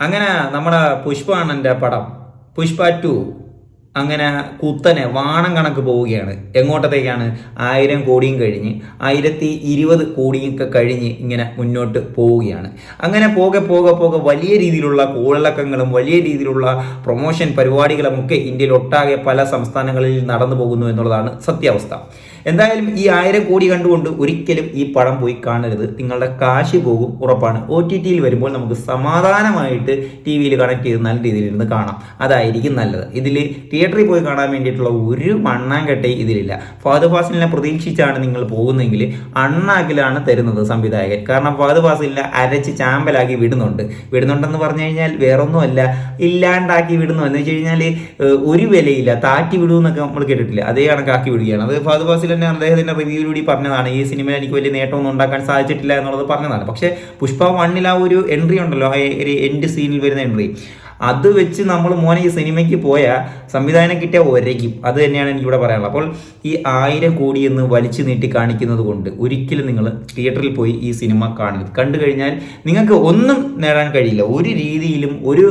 അങ്ങനെ നമ്മുടെ പുഷ്പാണന്റെ പടം പുഷ്പ ടു അങ്ങനെ കുത്തനെ വാണം കണക്ക് പോവുകയാണ്. എങ്ങോട്ടത്തേക്കാണ്? ആയിരം കോടിയും കഴിഞ്ഞ് ആയിരത്തി ഇരുപത് കോടിയൊക്കെ കഴിഞ്ഞ് ഇങ്ങനെ മുന്നോട്ട് പോവുകയാണ്. അങ്ങനെ പോകെ പോകെ പോകെ വലിയ രീതിയിലുള്ള കോളിളക്കങ്ങളും വലിയ രീതിയിലുള്ള പ്രൊമോഷൻ പരിപാടികളും ഒക്കെ ഇന്ത്യയിൽ ഒട്ടാകെ പല സംസ്ഥാനങ്ങളിൽ നടന്നു പോകുന്നു എന്നുള്ളതാണ് സത്യാവസ്ഥ. എന്തായാലും ഈ ആയിരം കോടി കണ്ടുകൊണ്ട് ഒരിക്കലും ഈ പടം പോയി കാണരുത്. നിങ്ങളുടെ കാശ് പോകും ഉറപ്പാണ്. ഒ ടി ടിയിൽ വരുമ്പോൾ നമുക്ക് സമാധാനമായിട്ട് ടി വിയിൽ കണക്ട് ചെയ്ത് നല്ല രീതിയിൽ ഇരുന്ന് കാണാം. അതായിരിക്കും നല്ലത്. ഇതിൽ തിയേറ്ററിൽ പോയി കാണാൻ വേണ്ടിയിട്ടുള്ള ഒരു മണ്ണാങ്കട്ടയും ഇതിലില്ല. ഫാദർ ഫാസിലിനെ പ്രതീക്ഷിച്ചാണ് നിങ്ങൾ പോകുന്നതെങ്കിൽ അണ്ണാക്കിലാണ് തരുന്നത് സംവിധായകൻ. കാരണം ഫാദർ ഫാസിലിനെ അരച്ച് ചാമ്പലാക്കി വിടുന്നുണ്ട്. വിടുന്നുണ്ടെന്ന് പറഞ്ഞു കഴിഞ്ഞാൽ വേറൊന്നുമല്ല ഇല്ലാണ്ടാക്കി വിടുന്നു. എന്ന് വെച്ച് കഴിഞ്ഞാൽ ഒരു വിലയില്ല. താറ്റി വിടുമെന്നൊക്കെ നമ്മൾ കേട്ടിട്ടില്ല. അതേ കണക്കാക്കി വിടുകയാണ്. അത് ഫാദർ ഫാസിൽ തന്നെ അദ്ദേഹത്തിന്റെ റിവ്യൂവിലൂടെ പറഞ്ഞതാണ്. ഈ സിനിമയിൽ എനിക്ക് വലിയ നേട്ടമൊന്നും ഉണ്ടാക്കാൻ സാധിച്ചിട്ടില്ല എന്നുള്ളത് പറഞ്ഞതാണ്. പക്ഷേ പുഷ്പ വണ്ണിൽ ആ ഒരു എൻട്രി ഉണ്ടല്ലോ ആ ഒരു എൻഡ് സീനിൽ വരുന്ന എൻട്രി. അത് വെച്ച് നമ്മൾ മോനെ ഈ സിനിമയ്ക്ക് പോയാൽ സംവിധാനം കിട്ടിയ ഒരയ്ക്കും. അത് തന്നെയാണ് എനിക്കിവിടെ പറയാനുള്ളത്. അപ്പോൾ ഈ ആയിരം കോടി എന്ന് വലിച്ചു നീട്ടി കാണിക്കുന്നത് കൊണ്ട് ഒരിക്കലും നിങ്ങൾ തിയേറ്ററിൽ പോയി ഈ സിനിമ കാണരുത്. കണ്ടു കഴിഞ്ഞാൽ നിങ്ങൾക്ക് ഒന്നും നേടാൻ കഴിയില്ല. ഒരു രീതിയിലും ഒരു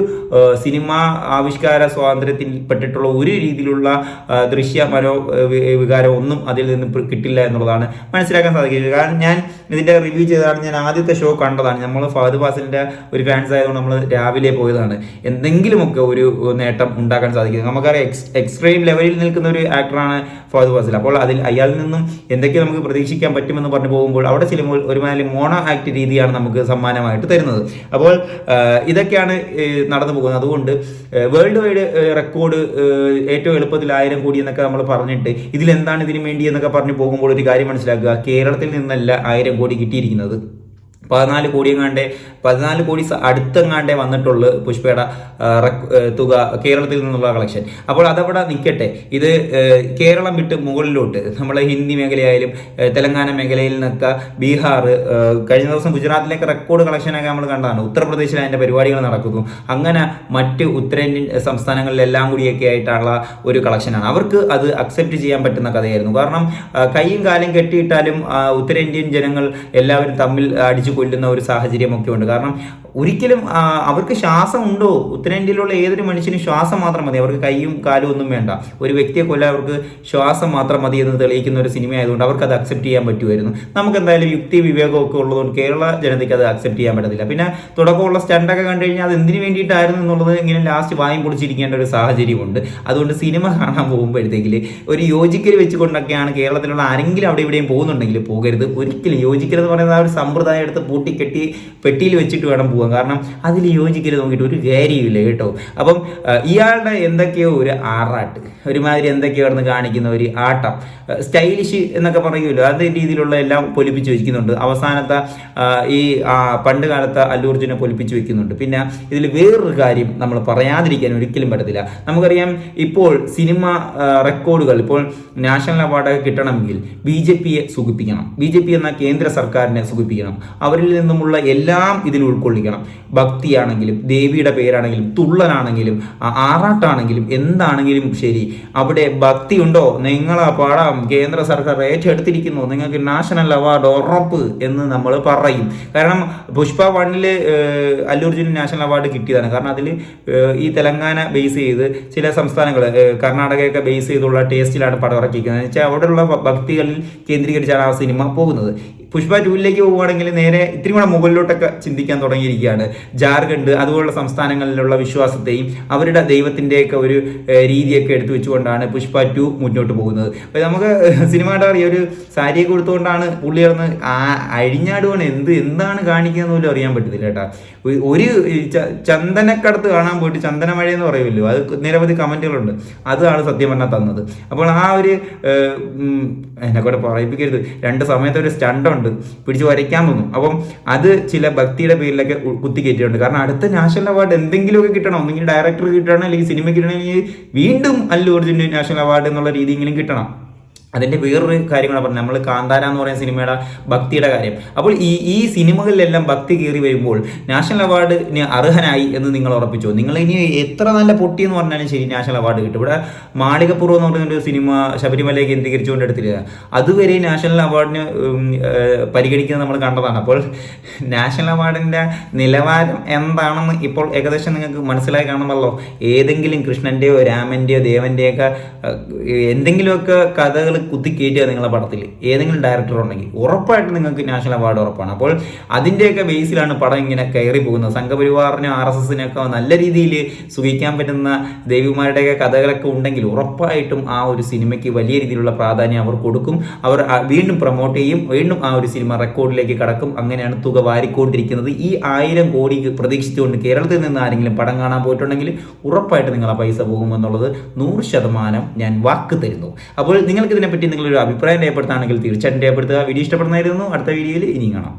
സിനിമ ആവിഷ്കാര സ്വാതന്ത്ര്യത്തിൽ പെട്ടിട്ടുള്ള ഒരു രീതിയിലുള്ള ദൃശ്യ മനോ വികാരം ഒന്നും അതിൽ നിന്ന് കിട്ടില്ല എന്നുള്ളതാണ് മനസ്സിലാക്കാൻ സാധിക്കുന്നത്. കാരണം ഞാൻ ഇതിന്റെ റിവ്യൂ ചെയ്തതാണ്. ഞാൻ ആദ്യത്തെ ഷോ കണ്ടതാണ്. നമ്മൾ ഫഹദ് ഫാസിലിന്റെ ഒരു ഫാൻസ് ആയതുകൊണ്ട് നമ്മൾ രാവിലെ പോയതാണ്. എന്തെങ്കിലുമൊക്കെ ഒരു നേട്ടം ഉണ്ടാക്കാൻ സാധിക്കും. നമുക്കറിയാം എക്സ് എക്സ്ട്രീം ലെവലിൽ നിൽക്കുന്ന ഒരു ആക്ടറാണ് ഫഹദ് ഫാസിൽ. അപ്പോൾ അതിൽ അയാളിൽ നിന്നും എന്തൊക്കെ നമുക്ക് പ്രതീക്ഷിക്കാൻ പറ്റുമെന്ന് പറഞ്ഞു പോകുമ്പോൾ അവിടെ ചെല്ലുമ്പോൾ ഒരുമാതിരി മോണോ ആക്ട് രീതിയാണ് നമുക്ക് സമ്മാനമായിട്ട് തരുന്നത്. അപ്പോൾ ഇതൊക്കെയാണ് നടന്നു പോകുന്നത്. അതുകൊണ്ട് വേൾഡ് വൈഡ് റെക്കോർഡ് ഏറ്റവും എളുപ്പത്തിൽ ആയിരം കോടി എന്നൊക്കെ നമ്മൾ പറഞ്ഞിട്ട് ഇതിലെന്താണ് ഇതിനു വേണ്ടി എന്നൊക്കെ പറഞ്ഞു പോകുമ്പോൾ ഒരു കാര്യം മനസ്സിലാക്കുക. കേരളത്തിൽ നിന്നല്ല ആയിരം കോടി കിട്ടിയിരിക്കുന്നത്. പതിനാല് കോടി എങ്ങാണ്ട് പതിനാല് കോടി അടുത്തെങ്ങാണ്ടേ വന്നിട്ടുള്ളൂ പുഷ്പയുടെ തുക കേരളത്തിൽ നിന്നുള്ള കളക്ഷൻ. അപ്പോൾ അതവിടെ നിൽക്കട്ടെ. ഇത് കേരളം വിട്ട് മുകളിലോട്ട് നമ്മളെ ഹിന്ദി മേഖലയായാലും തെലങ്കാന മേഖലയിൽ നിന്നൊക്കെ ബീഹാർ കഴിഞ്ഞ ദിവസം ഗുജറാത്തിലേക്ക് റെക്കോർഡ് കളക്ഷനൊക്കെ നമ്മൾ കണ്ടതാണ്. ഉത്തർപ്രദേശിൽ അതിന്റെ പരിപാടികൾ നടക്കുന്നു. അങ്ങനെ മറ്റ് ഉത്തരേന്ത്യൻ സംസ്ഥാനങ്ങളിലെല്ലാം കൂടിയൊക്കെ ആയിട്ടുള്ള ഒരു കളക്ഷനാണ്. അവർക്ക് അത് അക്സെപ്റ്റ് ചെയ്യാൻ പറ്റുന്ന കഥയായിരുന്നു. കാരണം കൈയും കാലും കെട്ടിയിട്ടാലും ഉത്തരേന്ത്യൻ ജനങ്ങൾ എല്ലാവരും തമ്മിൽ അടിച്ചു കൊല്ലുന്ന ഒരു സാഹചര്യമൊക്കെ ഉണ്ട് കാരണം ഒരിക്കലും അവർക്ക് ശ്വാസം ഉണ്ടോ ഉത്തരേന്ത്യയിലുള്ള ഏതൊരു മനുഷ്യനും ശ്വാസം മാത്രം മതി. അവർക്ക് കൈയും കാലും ഒന്നും വേണ്ട. ഒരു വ്യക്തിയെ കൊല്ലാൻ അവർക്ക് ശ്വാസം മാത്രം മതി എന്ന് തെളിയിക്കുന്ന ഒരു സിനിമ ആയതുകൊണ്ട് അവർക്ക് അത് അക്സെപ്റ്റ് ചെയ്യാൻ പറ്റുമായിരുന്നു. നമുക്ക് എന്തായാലും യുക്തി വിവേകമൊക്കെ ഉള്ളതുകൊണ്ട് കേരള ജനതയ്ക്ക് അത് അക്സെപ്റ്റ് ചെയ്യാൻ പറ്റത്തില്ല. പിന്നെ തുടക്കമുള്ള സ്റ്റണ്ടൊക്കെ കണ്ടു കഴിഞ്ഞാൽ അത് എന്തിനു വേണ്ടിയിട്ടായിരുന്നു എന്നുള്ളത് ഇങ്ങനെ ലാസ്റ്റ് വായും പൊളിച്ചിരിക്കേണ്ട ഒരു സാഹചര്യമുണ്ട്. അതുകൊണ്ട് സിനിമ കാണാൻ പോകുമ്പോഴത്തേക്കിൽ ഒരു യോജിക്കൽ വെച്ചുകൊണ്ടൊക്കെയാണ് കേരളത്തിലുള്ള ആരെങ്കിലും അവിടെ ഇവിടെയും പോകുന്നുണ്ടെങ്കിൽ പോകരുത്. ഒരിക്കലും യോജിക്കൽ എന്ന് പറയുന്ന ആ ഒരു സമ്പ്രദായം എടുത്ത് പൂട്ടിക്കെട്ടി പെട്ടിയിൽ വെച്ചിട്ട് വേണം പോകാൻ കാരണം അതിൽ യോജിക്കരുത് നോക്കിയിട്ട് ഒരു കാര്യമില്ല കേട്ടോ. അപ്പം ഇയാളുടെ എന്തൊക്കെയോ ഒരു ആറാട്ട് ഒരുമാതിരി എന്തൊക്കെയോ കിടന്ന് കാണിക്കുന്ന ഒരു ആട്ടം സ്റ്റൈലിഷ് എന്നൊക്കെ പറയുമല്ലോ. അത് രീതിയിലുള്ള എല്ലാം പൊലിപ്പിച്ച് വെക്കുന്നുണ്ട്. അവസാനത്തെ ഈ പണ്ട് കാലത്തെ അല്ലൂർജുനെ പൊലിപ്പിച്ച് വെക്കുന്നുണ്ട്. പിന്നെ ഇതിൽ വേറൊരു കാര്യം നമ്മൾ പറയാതിരിക്കാൻ ഒരിക്കലും പറ്റത്തില്ല. നമുക്കറിയാം ഇപ്പോൾ സിനിമ റെക്കോർഡുകൾ ഇപ്പോൾ നാഷണൽ അവാർഡ് കിട്ടണമെങ്കിൽ ബി ജെ പിയെ സുഖിപ്പിക്കണം. ബി ജെ പി എന്ന കേന്ദ്ര സർക്കാരിനെ സുഖിപ്പിക്കണം. അവരിൽ നിന്നുമുള്ള എല്ലാം ഇതിൽ ഉൾക്കൊള്ളിക്കണം. ഭക്തിയാണെങ്കിലും ദേവിയുടെ പേരാണെങ്കിലും തുള്ളനാണെങ്കിലും ആറാട്ടാണെങ്കിലും എന്താണെങ്കിലും ശരി. അവിടെ ഭക്തി ഉണ്ടോ നിങ്ങളെ പാടാം. കേന്ദ്ര സർക്കാർ ഏറ്റെടുത്തിരിക്കുന്നു. നിങ്ങൾക്ക് നാഷണൽ അവാർഡ് ഉറപ്പ് എന്ന് നമ്മൾ പറയും. കാരണം പുഷ്പ വണ്ണിൽ അല്ലുർജുന് നാഷണൽ അവാർഡ് കിട്ടിയതാണ്. കാരണം അതിൽ ഈ തെലങ്കാന ബേസ് ചെയ്ത് ചില സംസ്ഥാനങ്ങൾ കർണാടകയൊക്കെ ബേസ് ചെയ്തുള്ള ടേസ്റ്റിലാണ് പടം ഇറക്കിയിരിക്കുന്നത്. എന്ന് വെച്ചാൽ അവിടെയുള്ള ഭക്തികളിൽ കേന്ദ്രീകരിച്ചാണ് ആ സിനിമ പോകുന്നത്. പുഷ്പ ടൂവിലേക്ക് പോവുകയാണെങ്കിൽ നേരെ ഇത്തിരി കൂടെ മുകളിലോട്ടൊക്കെ ചിന്തിക്കാൻ തുടങ്ങിയിരിക്കുകയാണ്. ജാർഖണ്ഡ് അതുപോലുള്ള സംസ്ഥാനങ്ങളിലുള്ള വിശ്വാസത്തെയും അവരുടെ ദൈവത്തിന്റെയൊക്കെ ഒരു രീതിയൊക്കെ എടുത്തു വെച്ചുകൊണ്ടാണ് പുഷ്പ ടു മുന്നോട്ട് പോകുന്നത്. അപ്പോൾ നമുക്ക് സിനിമയുടെ അറിയാം ഒരു സാരിയൊക്കെ കൊടുത്തുകൊണ്ടാണ് പുള്ളി ഇറന്ന് ആ അഴിഞ്ഞാടുവാണ് എന്ത് എന്താണ് കാണിക്കുന്നത് പോലും അറിയാൻ പറ്റത്തില്ല കേട്ടോ. ഒരു- ചന്ദനക്കടത്ത് കാണാൻ പോയിട്ട് ചന്ദനമഴ എന്ന് പറയുമല്ലോ അത് നിരവധി കമന്റുകളുണ്ട്. അതാണ് സത്യം പറഞ്ഞാൽ തന്നത്. അപ്പോൾ ആ ഒരു എന്നെ കൂടെ പറയിപ്പിക്കരുത്. രണ്ട് സമയത്ത് ഒരു സ്റ്റണ്ടുണ്ട് പിടിച്ച് വരയ്ക്കാൻ തോന്നും അപ്പം അത് ചില ഭക്തിയുടെ പേരിലൊക്കെ ഉ- കുത്തി കയറ്റിയിട്ടുണ്ട് കാരണം അടുത്ത നാഷണൽ അവാർഡ് എന്തെങ്കിലുമൊക്കെ കിട്ടണം. ഒന്നെങ്കിൽ ഡയറക്ടർ കിട്ടണം അല്ലെങ്കിൽ സിനിമ കിട്ടണമെങ്കിൽ വീണ്ടും അല്ലു നാഷണൽ അവാർഡ് എന്നുള്ള രീതിയെങ്കിലും കിട്ടണം. അതിന്റെ വേറൊരു കാര്യം കൂടെ പറഞ്ഞു നമ്മൾ കാന്താര എന്ന് പറയുന്ന സിനിമയുടെ ഭക്തിയുടെ കാര്യം. അപ്പോൾ ഈ ഈ സിനിമകളിലെല്ലാം ഭക്തി കയറി വരുമ്പോൾ നാഷണൽ അവാർഡിന് അർഹനായി എന്ന് നിങ്ങൾ ഉറപ്പിച്ചു? നിങ്ങൾ ഇനി എത്ര നല്ല പൊട്ടി എന്ന് പറഞ്ഞാലും ശരി നാഷണൽ അവാർഡ് കിട്ടും. ഇവിടെ മാളികപ്പുറം എന്ന് പറയുന്ന ഒരു സിനിമ ശബരിമലയെ കേന്ദ്രീകരിച്ചുകൊണ്ട് എടുത്തില്ല അതുവരെ നാഷണൽ അവാർഡിന് പരിഗണിക്കുന്നത് നമ്മൾ കണ്ടതാണ്. അപ്പോൾ നാഷണൽ അവാർഡിന്റെ നിലവാരം എന്താണെന്ന് ഇപ്പോൾ ഏകദേശം നിങ്ങൾക്ക് മനസ്സിലായി കാണുമല്ലോ ഏതെങ്കിലും കൃഷ്ണന്റെയോ രാമന്റെയോ ദേവന്റെയൊക്കെ എന്തെങ്കിലുമൊക്കെ കഥകൾ കുത്തിക്കയറ്റുക നിങ്ങളെ പടത്തിൽ ഏതെങ്കിലും ഡയറക്ടർ ഉണ്ടെങ്കിൽ ഉറപ്പായിട്ട് നിങ്ങൾക്ക് നാഷണൽ അവാർഡ് ഉറപ്പാണ്. അപ്പോൾ അതിന്റെയൊക്കെ ബേസിലാണ് പടം ഇങ്ങനെ കയറി പോകുന്നത്. സംഘപരിവാറിനും ആർ എസ് എസിനൊക്കെ നല്ല രീതിയിൽ സുഖിക്കാൻ പറ്റുന്ന ദേവിമാരുടെയൊക്കെ കഥകളൊക്കെ ഉണ്ടെങ്കിൽ ഉറപ്പായിട്ടും ആ ഒരു സിനിമയ്ക്ക് വലിയ രീതിയിലുള്ള പ്രാധാന്യം അവർ കൊടുക്കും. അവർ വീണ്ടും പ്രൊമോട്ട് ചെയ്യും. വീണ്ടും ആ ഒരു സിനിമ റെക്കോർഡിലേക്ക് കടക്കും. അങ്ങനെയാണ് തുക വാരിക്കൊണ്ടിരിക്കുന്നത്. ഈ ആയിരം കോടി പ്രതീക്ഷിച്ചുകൊണ്ട് കേരളത്തിൽ നിന്ന് ആരെങ്കിലും പടം കാണാൻ പോയിട്ടുണ്ടെങ്കിൽ ഉറപ്പായിട്ട് നിങ്ങൾ പൈസ പോകുമെന്നുള്ളത് നൂറ് ശതമാനം ഞാൻ വാക്ക് തരുന്നു. അപ്പോൾ നിങ്ങൾക്ക് ഇതിനെപ്പറ്റി നിങ്ങളൊരു അഭിപ്രായം രേഖപ്പെടുത്താണെങ്കിൽ തീർച്ചയായിട്ടും രേഖപ്പെടുത്തുക. വീഡിയോ ഇഷ്ടപ്പെടുന്നതായിരുന്നു അടുത്ത വീഡിയോയിൽ ഇനിയും കാണാം.